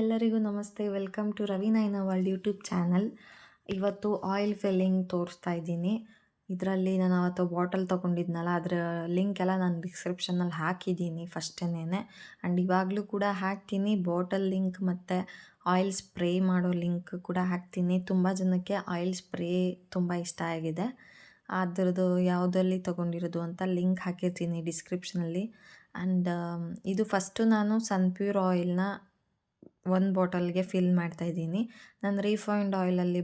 ಎಲ್ಲರಿಗೂ ನಮಸ್ತೆ. Welcome to Ravi Nayana world YouTube channel. ಇವತ್ತು ಆಯಿಲ್ ಫಿಲ್ಲಿಂಗ್ ತೋರಿಸ್ತಾ ಇದ್ದೀನಿ. ಇದರಲ್ಲಿ ನಾನು ಅವತ್ತು ಬಾಟಲ್ ತೊಗೊಂಡಿದ್ನಲ್ಲ, ಅದರ ಲಿಂಕ್ ಎಲ್ಲ ನಾನು ಡಿಸ್ಕ್ರಿಪ್ಷನಲ್ಲಿ ಹಾಕಿದ್ದೀನಿ ಫಸ್ಟೇನೆ ಆ್ಯಂಡ್ ಇವಾಗಲೂ ಕೂಡ ಹಾಕ್ತೀನಿ. ಬಾಟಲ್ ಲಿಂಕ್ ಮತ್ತು ಆಯಿಲ್ ಸ್ಪ್ರೇ ಮಾಡೋ ಲಿಂಕ್ ಕೂಡ ಹಾಕ್ತೀನಿ. ತುಂಬ ಜನಕ್ಕೆ ಆಯಿಲ್ ಸ್ಪ್ರೇ ತುಂಬ ಇಷ್ಟ ಆಗಿದೆ. ಅದರದ್ದು ಯಾವುದಲ್ಲಿ ತೊಗೊಂಡಿರೋದು ಅಂತ ಲಿಂಕ್ ಹಾಕಿರ್ತೀನಿ ಡಿಸ್ಕ್ರಿಪ್ಷನಲ್ಲಿ ಆ್ಯಂಡ್ ಇದು ಫಸ್ಟು ನಾನು ಸನ್ಪ್ಯೂರ್ ಆಯಿಲ್ನ ಒಂದು ಬಾಟಲ್ಗೆ ಫಿಲ್ ಮಾಡ್ತಾ ಇದ್ದೀನಿ. ನಾನು ರೀಫೈಂಡ್ ಆಯಿಲಲ್ಲಿ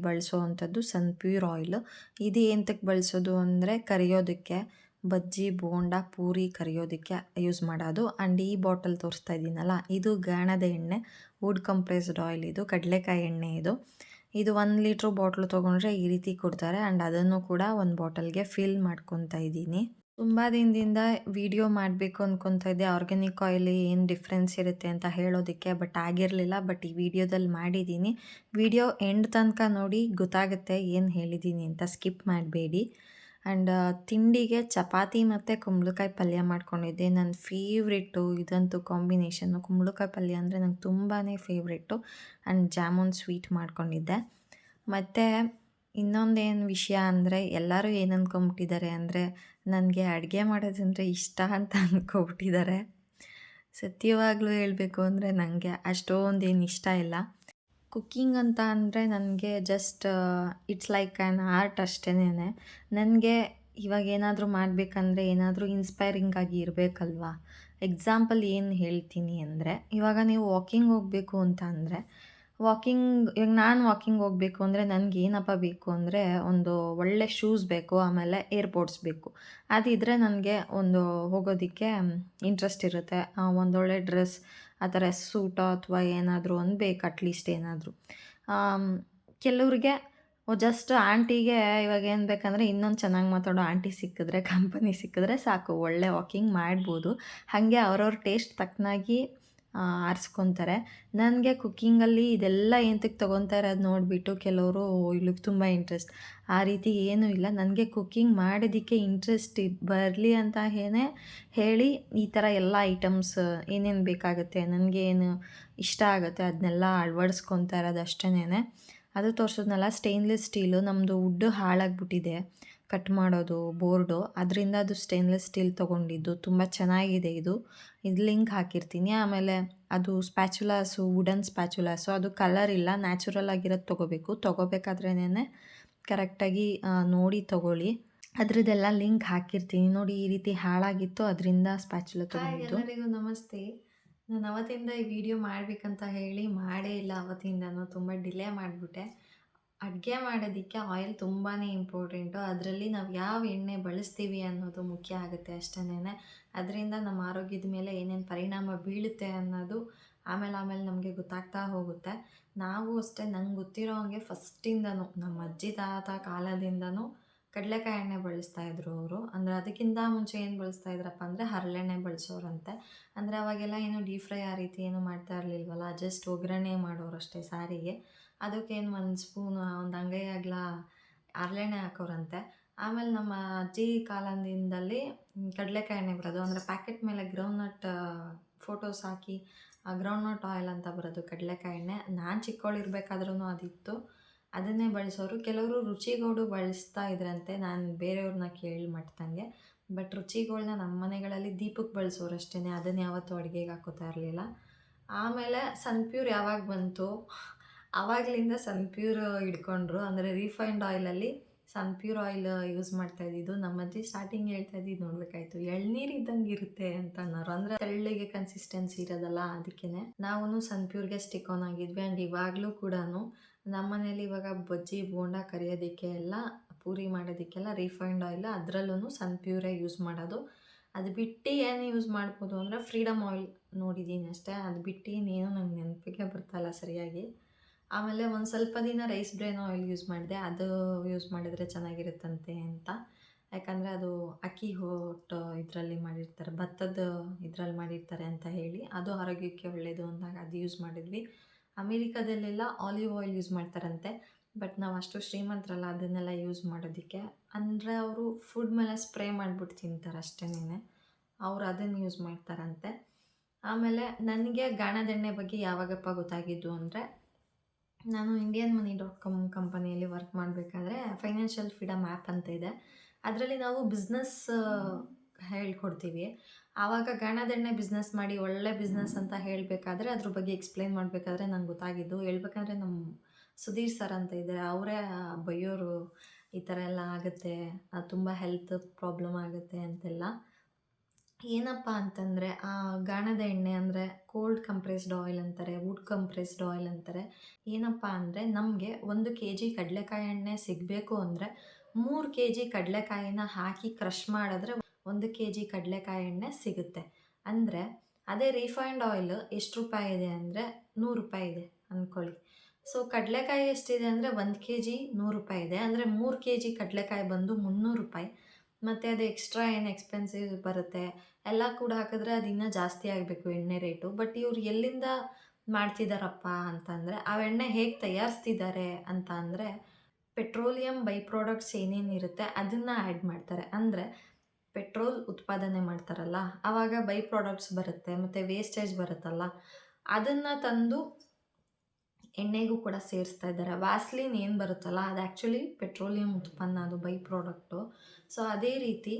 ಸನ್ ಪ್ಯೂರ್ ಆಯಿಲು. ಇದು ಎಂತಕ್ಕೆ ಬಳಸೋದು ಅಂದರೆ ಕರಿಯೋದಕ್ಕೆ, ಬಜ್ಜಿ, ಬೋಂಡ, ಪೂರಿ ಕರಿಯೋದಕ್ಕೆ ಯೂಸ್ ಮಾಡೋದು. ಆ್ಯಂಡ್ ಈ ಬಾಟಲ್ ತೋರಿಸ್ತಾ ಇದ್ದೀನಲ್ಲ, ಇದು ಗಾಣದ ಎಣ್ಣೆ, ವುಡ್ ಕಂಪ್ರೆಸ್ಡ್ ಆಯಿಲ್ ಇದು, ಕಡಲೆಕಾಯಿ ಎಣ್ಣೆ ಇದು. ಇದು ಒಂದು ಲೀಟ್ರ್ ಬಾಟ್ಲು ತೊಗೊಂಡ್ರೆ ಈ ರೀತಿ ಕೊಡ್ತಾರೆ. ಆ್ಯಂಡ್ ಅದನ್ನು ಕೂಡ ಒಂದು ಬಾಟಲ್ಗೆ ಫಿಲ್ ಮಾಡ್ಕೊತಾ ಇದ್ದೀನಿ. ತುಂಬ ದಿನದಿಂದ ವಿಡಿಯೋ ಮಾಡಬೇಕು ಅಂದ್ಕೊತಾ ಇದ್ದೆ. ಆರ್ಗ್ಯಾನಿಕ್ ಆಯಿಲ್ ಏನು ಡಿಫ್ರೆನ್ಸ್ ಇರುತ್ತೆ ಅಂತ ಹೇಳೋದಕ್ಕೆ ಬಟ್ ಆಗಿರಲಿಲ್ಲ. ಬಟ್ ಈ ವಿಡಿಯೋದಲ್ಲಿ ಮಾಡಿದ್ದೀನಿ. ವಿಡಿಯೋ ಎಂಡ್ ತನಕ ನೋಡಿ ಗೊತ್ತಾಗುತ್ತೆ ಏನು ಹೇಳಿದ್ದೀನಿ ಅಂತ ಸ್ಕಿಪ್ ಮಾಡಬೇಡಿ. ಆ್ಯಂಡ್ ತಿಂಡಿಗೆ ಚಪಾತಿ ಮತ್ತು ಕುಂಬಳಕಾಯಿ ಪಲ್ಯ ಮಾಡ್ಕೊಂಡಿದ್ದೆ. ನನ್ನ ಫೇವ್ರೆಟ್ಟು ಇದಂತೂ ಕಾಂಬಿನೇಷನ್ನು ಕುಂಬಳಕಾಯಿ ಪಲ್ಯ ಅಂದರೆ ನಂಗೆ ತುಂಬಾ ಫೇವ್ರೆಟ್ಟು ಆ್ಯಂಡ್ ಜಾಮೂನ್ ಸ್ವೀಟ್ ಮಾಡ್ಕೊಂಡಿದ್ದೆ. ಮತ್ತು ಇನ್ನೊಂದೇನು ವಿಷಯ ಅಂದರೆ, ಎಲ್ಲರೂ ಏನು ಅಂದ್ಕೊಂಬಿಟ್ಟಿದ್ದಾರೆ ಅಂದರೆ, ನನಗೆ ಅಡುಗೆ ಮಾಡೋದಂದರೆ ಇಷ್ಟ ಅಂತ ಅಂದ್ಕೊಬಿಟ್ಟಿದ್ದಾರೆ ಸತ್ಯವಾಗಲೂ ಹೇಳಬೇಕು ಅಂದರೆ ನನಗೆ ಅಷ್ಟೊಂದೇನು ಇಷ್ಟ ಇಲ್ಲ. ಕುಕ್ಕಿಂಗ್ ಅಂತ ಅಂದರೆ ನನಗೆ just, it's like an art ಅಷ್ಟೇನೆ ನನಗೆ ಇವಾಗ ಏನಾದರೂ ಮಾಡಬೇಕಂದ್ರೆ ಏನಾದರೂ ಇನ್ಸ್ಪೈರಿಂಗ್ ಆಗಿ ಇರಬೇಕಲ್ವಾ? ಎಕ್ಸಾಂಪಲ್ ಏನು ಹೇಳ್ತೀನಿ ಅಂದರೆ, ಇವಾಗ ನೀವು ವಾಕಿಂಗ್ ಹೋಗಬೇಕು ಅಂತ ಅಂದರೆ ವಾಕಿಂಗ್, ಇವಾಗ ನಾನು ವಾಕಿಂಗ್ ಹೋಗಬೇಕು ಅಂದರೆ ನನಗೆ ಏನಪ್ಪ ಬೇಕು ಅಂದರೆ ಒಂದು ಒಳ್ಳೆ ಶೂಸ್ ಬೇಕು, ಆಮೇಲೆ ಏರ್ಪೋರ್ಟ್ಸ್ ಬೇಕು. ಅದಿದ್ದರೆ ನನಗೆ ಒಂದು ಹೋಗೋದಕ್ಕೆ ಇಂಟ್ರೆಸ್ಟ್ ಇರುತ್ತೆ. ಒಂದೊಳ್ಳೆ ಡ್ರೆಸ್, ಆ ಥರ ಸೂಟೋ ಅಥವಾ ಏನಾದರೂ ಒಂದು ಬೇಕು ಅಟ್ಲೀಸ್ಟ್ ಏನಾದರೂ. ಕೆಲವ್ರಿಗೆ ಜಸ್ಟ್ ಆಂಟಿಗೆ ಇವಾಗ ಏನು ಬೇಕಂದರೆ ಇನ್ನೊಂದು ಚೆನ್ನಾಗಿ ಮಾತಾಡೋ ಆಂಟಿ ಸಿಕ್ಕಿದ್ರೆ ಕಂಪನಿ ಸಿಕ್ಕಿದ್ರೆ ಸಾಕು, ಒಳ್ಳೆ ವಾಕಿಂಗ್ ಮಾಡ್ಬೋದು. ಹಾಗೆ ಅವ್ರವ್ರ ಟೇಸ್ಟ್ ತಕ್ಕನಾಗಿ ಆರಿಸ್ಕೊತಾರೆ. ನನಗೆ ಕುಕ್ಕಿಂಗಲ್ಲಿ ಇದೆಲ್ಲ ಎಂತಕ್ಕೆ ತೊಗೊತಾರೆ ಇರೋದು ನೋಡಿಬಿಟ್ಟು ಕೆಲವರು ಇಲ್ಲಿಗೆ ತುಂಬ ಇಂಟ್ರೆಸ್ಟ್. ಆ ರೀತಿ ಏನೂ ಇಲ್ಲ. ನನಗೆ ಕುಕ್ಕಿಂಗ್ ಮಾಡೋದಕ್ಕೆ ಇಂಟ್ರೆಸ್ಟ್ ಬರಲಿ ಅಂತ ಏನೇ ಹೇಳಿ ಈ ಥರ ಎಲ್ಲ ಐಟಮ್ಸ್ ಏನೇನು ಬೇಕಾಗುತ್ತೆ, ನನಗೆ ಏನು ಇಷ್ಟ ಆಗುತ್ತೆ ಅದನ್ನೆಲ್ಲ ಅಳವಡಿಸ್ಕೊತಾ ಇರೋದು ಅಷ್ಟೇನೆ ಅದು ತೋರಿಸೋದ್ನಲ್ಲ, ಸ್ಟೇನ್ಲೆಸ್ ಸ್ಟೀಲು ನಮ್ಮದು ವುಡ್ಡು ಹಾಳಾಗ್ಬಿಟ್ಟಿದೆ. ಕಟ್ ಮಾಡೋದು ಬೋರ್ಡು ಅದರಿಂದ ಅದು ಸ್ಟೇನ್ಲೆಸ್ ಸ್ಟೀಲ್ ತೊಗೊಂಡಿದ್ದು. ತುಂಬ ಚೆನ್ನಾಗಿದೆ ಇದು. ಇದು ಲಿಂಕ್ ಹಾಕಿರ್ತೀನಿ. ಆಮೇಲೆ ಅದು ಸ್ಪ್ಯಾಚುಲಾಸು ವುಡನ್ ಸ್ಪ್ಯಾಚುಲಾಸು ಅದು ಕಲರ್ ಇಲ್ಲ. ನ್ಯಾಚುರಲ್ ಆಗಿರೋದು ತೊಗೋಬೇಕು. ತೊಗೋಬೇಕಾದ್ರೇನೆ ಕರೆಕ್ಟಾಗಿ ನೋಡಿ ತೊಗೊಳ್ಳಿ. ಅದರದ್ದೆಲ್ಲ ಲಿಂಕ್ ಹಾಕಿರ್ತೀನಿ. ನೋಡಿ ಈ ರೀತಿ ಹಾಳಾಗಿತ್ತು ಅದರಿಂದ ಸ್ಪ್ಯಾಚುಲ ತೊಗೊಂಡಿದ್ದು. ಎಲ್ಲರಿಗೂ ನಮಸ್ತೆ. ನಾನು ಅವತ್ತಿಂದ ಈ ವಿಡಿಯೋ ಮಾಡಬೇಕಂತ ಹೇಳಿ ಮಾಡೇ ಇಲ್ಲ. ಅವತ್ತಿಂದನೂ ತುಂಬ ಡಿಲೇ ಮಾಡಿಬಿಟ್ಟೆ. ಅಡುಗೆ ಮಾಡೋದಕ್ಕೆ ಆಯಿಲ್ ತುಂಬಾ ಇಂಪಾರ್ಟೆಂಟು. ಅದರಲ್ಲಿ ನಾವು ಯಾವ ಎಣ್ಣೆ ಬಳಸ್ತೀವಿ ಅನ್ನೋದು ಮುಖ್ಯ ಆಗುತ್ತೆ ಅಷ್ಟೇನೆ. ಅದರಿಂದ ನಮ್ಮ ಆರೋಗ್ಯದ ಮೇಲೆ ಏನೇನು ಪರಿಣಾಮ ಬೀಳುತ್ತೆ ಅನ್ನೋದು ಆಮೇಲೆ ಆಮೇಲೆ ನಮಗೆ ಗೊತ್ತಾಗ್ತಾ ಹೋಗುತ್ತೆ. ನಾವು ಅಷ್ಟೇ ನಂಗೆ ಗೊತ್ತಿರೋ ಹಾಗೆ ಫಸ್ಟಿಂದನೂ ನಮ್ಮ ಅಜ್ಜಿ ತಾತ ಕಾಲದಿಂದನೂ ಕಡಲೆಕಾಯಿ ಎಣ್ಣೆ ಬಳಸ್ತಾ ಇದ್ರು ಅವರು. ಅಂದರೆ ಅದಕ್ಕಿಂತ ಮುಂಚೆ ಏನು ಬಳಸ್ತಾ ಇದ್ರಪ್ಪ ಅಂದರೆ ಹರಳೆಣ್ಣೆ ಬಳಸೋರಂತೆ. ಅಂದರೆ ಅವಾಗೆಲ್ಲ ಏನು ಡೀಪ್ ಫ್ರೈ ಆ ರೀತಿ ಏನು ಮಾಡ್ತಾ ಇರಲಿಲ್ವಲ್ಲ ಜಸ್ಟ್ ಒಗ್ಗರಣೆ ಮಾಡೋರಷ್ಟೇ ಸಾರಿಗೆ. ಅದಕ್ಕೇನು ಒಂದು ಸ್ಪೂನ್ ಒಂದು ಅಂಗೈ ಅಗಲ ಹರಳೆಣ್ಣೆ ಹಾಕೋರಂತೆ. ಆಮೇಲೆ ನಮ್ಮ ಅಜ್ಜಿ ಕಾಲದಿಂದಲ್ಲಿ ಕಡಲೆಕಾಯಿ ಎಣ್ಣೆ ಬರೋದು. ಅಂದರೆ ಪ್ಯಾಕೆಟ್ ಮೇಲೆ ಗ್ರೌಂಡ್ನಟ್ ಫೋಟೋಸ್ ಹಾಕಿ ಗ್ರೌಂಡ್ನಟ್ ಆಯಿಲ್ ಅಂತ ಬರೋದು ಕಡಲೆಕಾಯಿ ಎಣ್ಣೆ. ನಾನು ಚಿಕ್ಕವಳಿರ್ಬೇಕಾದ್ರೂ ಅದಿತ್ತು. ಅದನ್ನೇ ಬಳಸೋರು. ಕೆಲವರು ರುಚಿಗೋಡು ಬಳಸ್ತಾ ಇದ್ರಂತೆ. ನಾನು ಬೇರೆಯವ್ರನ್ನ ಕೇಳಿ ಮಟ್ಟಂಗೆ ಬಟ್ ರುಚಿಗೋಳನ್ನ ನಮ್ಮ ಮನೆಗಳಲ್ಲಿ ದೀಪಕ್ಕೆ ಬಳಸೋರು ಅಷ್ಟೇ ಅದನ್ನು ಯಾವತ್ತೂ ಅಡುಗೆಗೆ ಹಾಕೋತಾ ಇರಲಿಲ್ಲ. ಆಮೇಲೆ ಸನ್ಪ್ಯೂರ್ ಯಾವಾಗ ಬಂತು? ಆವಾಗಲಿಂದ ಸನ್ಪ್ಯೂರ್ ಹಿಡ್ಕೊಂಡ್ರು. ಅಂದರೆ ರೀಫೈಂಡ್ ಆಯಿಲಲ್ಲಿ ಸನ್ಪ್ಯೂರ್ ಆಯಿಲ್ ಯೂಸ್ ಮಾಡ್ತಾ ಇದ್ದಿದ್ದು ನಮ್ಮ ಅಜ್ಜಿ ಸ್ಟಾರ್ಟಿಂಗ್ ಹೇಳ್ತಾ ಇದ್ದಿದ್ದು ನೋಡ್ಬೇಕಾಯ್ತು. ಎಳ್ನೀರು ಇದ್ದಂಗೆ ಇರುತ್ತೆ ಅಂತ ಅನ್ನೋರು. ಅಂದ್ರೆ ತೆಳ್ಳಿಗೆ ಕನ್ಸಿಸ್ಟೆನ್ಸಿ ಇರೋದಲ್ಲ ಅದಕ್ಕೆ ನಾವು ಸನ್ಪ್ಯೂರ್ಗೆ ಸ್ಟಿಕ್ ಆನ್ ಆಗಿದ್ವಿ ಆ್ಯಂಡ್ ಇವಾಗಲೂ ಕೂಡ ನಮ್ಮ ಮನೇಲಿ ಇವಾಗ ಬಜ್ಜಿ, ಬೋಂಡ ಕರಿಯೋದಕ್ಕೆ ಎಲ್ಲ, ಪೂರಿ ಮಾಡೋದಕ್ಕೆಲ್ಲ ರಿಫೈಂಡ್ ಆಯಿಲ್ ಅದರಲ್ಲೂ ಸನ್ ಪ್ಯೂರೇ ಯೂಸ್ ಮಾಡೋದು. ಅದು ಬಿಟ್ಟು ಏನು ಯೂಸ್ ಮಾಡ್ಬೋದು ಅಂದರೆ ಫ್ರೀಡಮ್ ಆಯಿಲ್ ನೋಡಿದ್ದೀನಿ ಅಷ್ಟೇ. ಅದು ಬಿಟ್ಟು ಇನ್ನೇನು ನಂಗೆ ನೆನಪಿಗೆ ಬರ್ತಾಯಿಲ್ಲ ಸರಿಯಾಗಿ. ಆಮೇಲೆ ಒಂದು ಸ್ವಲ್ಪ ದಿನ ರೈಸ್ ಬ್ರೇನ್ ಆಯಿಲ್ ಯೂಸ್ ಮಾಡಿದೆ. ಅದು ಯೂಸ್ ಮಾಡಿದರೆ ಚೆನ್ನಾಗಿರುತ್ತಂತೆ ಅಂತ. ಯಾಕಂದರೆ ಅದು ಅಕ್ಕಿ ಹೊಟ್ಟು ಇದರಲ್ಲಿ ಮಾಡಿರ್ತಾರೆ, ಭತ್ತದ ಇದರಲ್ಲಿ ಮಾಡಿರ್ತಾರೆ ಅಂತ ಹೇಳಿ ಅದು ಆರೋಗ್ಯಕ್ಕೆ ಒಳ್ಳೆಯದು ಅಂದಾಗ ಅದು ಯೂಸ್ ಮಾಡಿದ್ವಿ. ಅಮೇರಿಕಾದಲ್ಲೆಲ್ಲ ಆಲಿವ್ ಆಯಿಲ್ ಯೂಸ್ ಮಾಡ್ತಾರಂತೆ ಬಟ್ ನಾವು ಅಷ್ಟು ಶ್ರೀಮಂತರಲ್ಲ, ಅದನ್ನೆಲ್ಲ ಯೂಸ್ ಮಾಡೋದಕ್ಕೆ. ಅಂದರೆ ಅವರು ಫುಡ್ ಮೇಲೆ ಸ್ಪ್ರೇ ಮಾಡಿಬಿಟ್ಟು ತಿಂತಾರೆ ಅಷ್ಟೇನೆ ಅವ್ರು ಅದನ್ನು ಯೂಸ್ ಮಾಡ್ತಾರಂತೆ. ಆಮೇಲೆ ನನಗೆ ಗಾಣದೆಣ್ಣೆ ಬಗ್ಗೆ ಯಾವಾಗಪ್ಪ ಗೊತ್ತಾಗಿದ್ದು ಅಂದರೆ ನಾನು ಇಂಡಿಯನ್ ಮನಿ ಡಾಟ್ ಕಾಮ್ ಕಂಪನಿಯಲ್ಲಿ ವರ್ಕ್ ಮಾಡಬೇಕಾದ್ರೆ ಫೈನಾನ್ಷಿಯಲ್ ಫ್ರೀಡಮ್ ಆ್ಯಪ್ ಅಂತ ಇದೆ. ಅದರಲ್ಲಿ ನಾವು ಬಿಸ್ನೆಸ್ ಹೇಳ್ಕೊಡ್ತೀವಿ. ಆವಾಗ ಗಣದೆಣ್ಣೆ ಬಿಸ್ನೆಸ್ ಮಾಡಿ ಒಳ್ಳೆ ಬಿಸ್ನೆಸ್ ಅಂತ ಹೇಳಬೇಕಾದ್ರೆ ಅದ್ರ ಬಗ್ಗೆ ಎಕ್ಸ್ಪ್ಲೈನ್ ಮಾಡಬೇಕಾದ್ರೆ ನಂಗೆ ಗೊತ್ತಾಗಿದ್ದು. ಹೇಳ್ಬೇಕಂದ್ರೆ ನಮ್ಮ ಸುಧೀರ್ ಸರ್ ಅಂತ ಇದ್ದಾರೆ. ಅವರೇ ಬೈಯೋರು ಈ ಥರ ಎಲ್ಲ ಆಗುತ್ತೆ ತುಂಬ ಹೆಲ್ತ್ ಪ್ರಾಬ್ಲಮ್ ಆಗುತ್ತೆ ಅಂತೆಲ್ಲ. ಏನಪ್ಪ ಅಂತಂದರೆ, ಆ ಗಾಣದ ಎಣ್ಣೆ ಅಂದರೆ ಕೋಲ್ಡ್ ಕಂಪ್ರೆಸ್ಡ್ ಆಯಿಲ್ ಅಂತಾರೆ ವುಡ್ ಕಂಪ್ರೆಸ್ಡ್ ಆಯಿಲ್ ಅಂತಾರೆ. ಏನಪ್ಪ ಅಂದರೆ ನಮಗೆ ಒಂದು ಕೆ ಜಿ ಕಡಲೆಕಾಯಿ ಎಣ್ಣೆ ಸಿಗಬೇಕು ಅಂದರೆ ಮೂರು ಕೆ ಜಿ ಕಡಲೆಕಾಯಿನ ಹಾಕಿ ಕ್ರಷ್ ಮಾಡಿದ್ರೆ ಒಂದು ಕೆ ಜಿ ಕಡಲೆಕಾಯಿ ಎಣ್ಣೆ ಸಿಗುತ್ತೆ. ಅಂದರೆ ಅದೇ ರಿಫೈನ್ಡ್ ಆಯಿಲ್ ಎಷ್ಟು ರೂಪಾಯಿ ಇದೆ ಅಂದರೆ ನೂರು ರೂಪಾಯಿ ಇದೆ ಅಂದ್ಕೊಳ್ಳಿ ಸೊ ಕಡಲೆಕಾಯಿ ಎಷ್ಟಿದೆ ಅಂದರೆ ಒಂದು ಕೆ ಜಿ ನೂರು ರೂಪಾಯಿ ಇದೆ. ಅಂದರೆ ಮೂರು ಕೆ ಜಿ ಕಡಲೆಕಾಯಿ ಬಂದು ಮುನ್ನೂರು ರೂಪಾಯಿ. ಮತ್ತು ಅದು ಎಕ್ಸ್ಟ್ರಾ ಏನು ಎಕ್ಸ್ಪೆನ್ಸಿವ್ ಬರುತ್ತೆ, ಎಲ್ಲ ಕೂಡ ಹಾಕಿದ್ರೆ ಅದು ಇನ್ನೂ ಜಾಸ್ತಿ ಆಗಬೇಕು ಎಣ್ಣೆ ರೇಟು ಬಟ್ ಇವ್ರು ಎಲ್ಲಿಂದ ಮಾಡ್ತಿದ್ದಾರಪ್ಪ ಅಂತಂದರೆ, ಆ ಎಣ್ಣೆ ಹೇಗೆ ತಯಾರಿಸ್ತಿದ್ದಾರೆ ಅಂತ ಅಂದರೆ ಪೆಟ್ರೋಲಿಯಂ ಬೈ ಪ್ರಾಡಕ್ಟ್ಸ್ ಏನೇನಿರುತ್ತೆ ಅದನ್ನು ಆ್ಯಡ್ ಮಾಡ್ತಾರೆ. ಅಂದರೆ ಪೆಟ್ರೋಲ್ ಉತ್ಪಾದನೆ ಮಾಡ್ತಾರಲ್ಲ ಆವಾಗ ಬೈ ಪ್ರಾಡಕ್ಟ್ಸ್ ಬರುತ್ತೆ, ಮತ್ತು ವೇಸ್ಟೇಜ್ ಬರುತ್ತಲ್ಲ, ಅದನ್ನು ತಂದು ಎಣ್ಣೆಗೂ ಕೂಡ ಸೇರಿಸ್ತಾ ಇದ್ದಾರೆ. ವ್ಯಾಸ್ಲಿನ್ ಏನು ಬರುತ್ತಲ್ಲ, ಅದು ಆ್ಯಕ್ಚುಲಿ ಪೆಟ್ರೋಲಿಯಂ ಉತ್ಪನ್ನ, ಅದು ಬೈ ಪ್ರಾಡಕ್ಟು ಸೊ ಅದೇ ರೀತಿ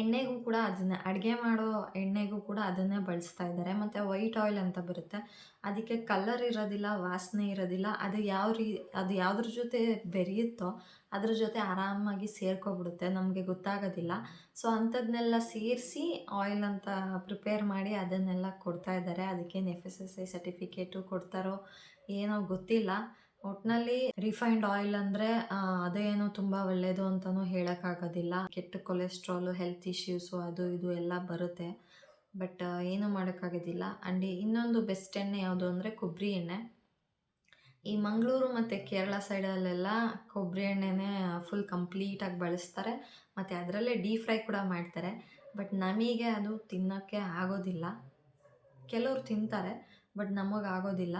ಎಣ್ಣೆಗೂ ಕೂಡ ಅದನ್ನೇ, ಅಡುಗೆ ಮಾಡೋ ಎಣ್ಣೆಗೂ ಕೂಡ ಅದನ್ನೇ ಬಳಸ್ತಾ ಇದ್ದಾರೆ. ಮತ್ತು ವೈಟ್ ಆಯಿಲ್ ಅಂತ ಬರುತ್ತೆ. ಅದಕ್ಕೆ ಕಲರ್ ಇರೋದಿಲ್ಲ, ವಾಸನೆ ಇರೋದಿಲ್ಲ, ಅದು ಯಾವ ರೀ, ಅದು ಯಾವುದ್ರ ಜೊತೆ ಬೆರೆಯುತ್ತೋ ಅದ್ರ ಜೊತೆ ಆರಾಮಾಗಿ ಸೇರ್ಕೊಬಿಡುತ್ತೆ. ನಮಗೆ ಗೊತ್ತಾಗೋದಿಲ್ಲ. ಸೊ ಅಂಥದ್ದನ್ನೆಲ್ಲ ಸೇರಿಸಿ ಆಯಿಲ್ ಅಂತ ಪ್ರಿಪೇರ್ ಮಾಡಿ ಅದನ್ನೆಲ್ಲ ಕೊಡ್ತಾ ಇದ್ದಾರೆ. ಅದಕ್ಕೇನು F S S I certificate ಕೊಡ್ತಾರೋ ಏನೋ ಗೊತ್ತಿಲ್ಲ. ಒಟ್ಟಿನಲ್ಲಿ ರಿಫೈನ್ಡ್ ಆಯಿಲ್ ಅಂದ್ರೆ ಅದೇನು ತುಂಬ ಒಳ್ಳೆಯದು ಅಂತಲೂ ಹೇಳೋಕ್ಕಾಗೋದಿಲ್ಲ. ಕೆಟ್ಟ ಕೊಲೆಸ್ಟ್ರಾಲು ಹೆಲ್ತ್ ಇಶ್ಯೂಸು ಅದು ಇದು ಎಲ್ಲ ಬರುತ್ತೆ. ಬಟ್ ಏನು ಮಾಡೋಕ್ಕಾಗೋದಿಲ್ಲ. ಆ್ಯಂಡ್ ಇನ್ನೊಂದು ಬೆಸ್ಟ್ ಎಣ್ಣೆ ಯಾವುದು ಅಂದರೆ ಕೊಬ್ಬರಿ ಎಣ್ಣೆ. ಈ ಮಂಗಳೂರು ಮತ್ತು ಕೇರಳ ಸೈಡಲ್ಲೆಲ್ಲ ಕೊಬ್ಬರಿ ಎಣ್ಣೆನೇ ಫುಲ್ ಕಂಪ್ಲೀಟಾಗಿ ಬಳಸ್ತಾರೆ. ಮತ್ತು ಅದರಲ್ಲೇ ಡೀಪ್ ಫ್ರೈ ಕೂಡ ಮಾಡ್ತಾರೆ. ಬಟ್ ನಮಗೆ ಅದು ತಿನ್ನೋಕ್ಕೆ ಆಗೋದಿಲ್ಲ. ಕೆಲವರು ತಿಂತಾರೆ ಬಟ್ ನಮಗೆ ಆಗೋದಿಲ್ಲ.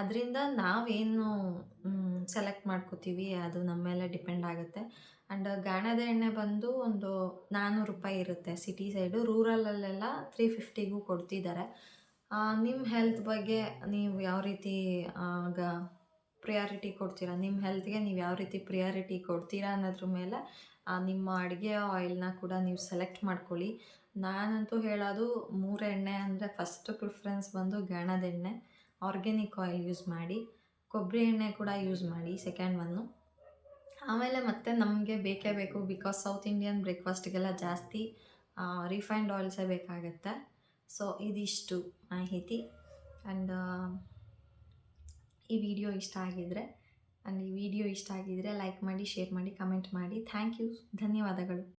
ಅದರಿಂದ ನಾವೇನು ಸೆಲೆಕ್ಟ್ ಮಾಡ್ಕೋತೀವಿ, ಅದು ನಮ್ಮ ಮೇಲೆ ಡಿಪೆಂಡ್ ಆಗುತ್ತೆ. ಆ್ಯಂಡ್ ಗಾಣದ ಎಣ್ಣೆ ಬಂದು ಒಂದು ನಾನ್ನೂರು ರೂಪಾಯಿ ಇರುತ್ತೆ ಸಿಟಿ ಸೈಡು ರೂರಲಲ್ಲೆಲ್ಲ ತ್ರೀ ಫಿಫ್ಟಿಗೂ ಕೊಡ್ತಿದ್ದಾರೆ. ನಿಮ್ಮ ಹೆಲ್ತ್ ಬಗ್ಗೆ ನೀವು ಯಾವ ರೀತಿ ಗ ಪ್ರಿಯಾರಿಟಿ ಕೊಡ್ತೀರಾ? ನಿಮ್ಮ ಹೆಲ್ತ್ಗೆ ನೀವು ಯಾವ ರೀತಿ ಪ್ರಿಯಾರಿಟಿ ಕೊಡ್ತೀರಾ ಅನ್ನೋದ್ರ ಮೇಲೆ ನಿಮ್ಮ ಅಡುಗೆ ಆಯಿಲ್ನ ಕೂಡ ನೀವು ಸೆಲೆಕ್ಟ್ ಮಾಡ್ಕೊಳ್ಳಿ. ನಾನಂತೂ ಹೇಳೋದು ಮೂರು ಎಣ್ಣೆ ಅಂದರೆ ಫಸ್ಟ್ ಪ್ರಿಫ್ರೆನ್ಸ್ ಬಂದು ಗಾಣದ ಎಣ್ಣೆ. ಆರ್ಗ್ಯಾನಿಕ್ ಆಯಿಲ್ ಯೂಸ್ ಮಾಡಿ, ಕೊಬ್ಬರಿ ಎಣ್ಣೆ ಕೂಡ ಯೂಸ್ ಮಾಡಿ ಸೆಕೆಂಡ್ ಒನ್ನು ಆಮೇಲೆ ಮತ್ತೆ ನಮಗೆ ಬೇಕೇ ಬೇಕು ಬಿಕಾಸ್ ಸೌತ್ ಇಂಡಿಯನ್ ಬ್ರೇಕ್ಫಾಸ್ಟ್ಗೆಲ್ಲ ಜಾಸ್ತಿ ರಿಫೈನ್ಡ್ ಆಯಿಲ್ಸೇ ಬೇಕಾಗುತ್ತೆ. ಸೊ ಇದಿಷ್ಟು ಮಾಹಿತಿ. ಆ್ಯಂಡ್ ಈ ವಿಡಿಯೋ ಇಷ್ಟ ಆಗಿದರೆ ಆ್ಯಂಡ್ ಈ ವಿಡಿಯೋ ಇಷ್ಟ ಆಗಿದರೆ ಲೈಕ್ ಮಾಡಿ ಶೇರ್ ಮಾಡಿ ಕಮೆಂಟ್ ಮಾಡಿ. ಥ್ಯಾಂಕ್ ಯು ಧನ್ಯವಾದಗಳು.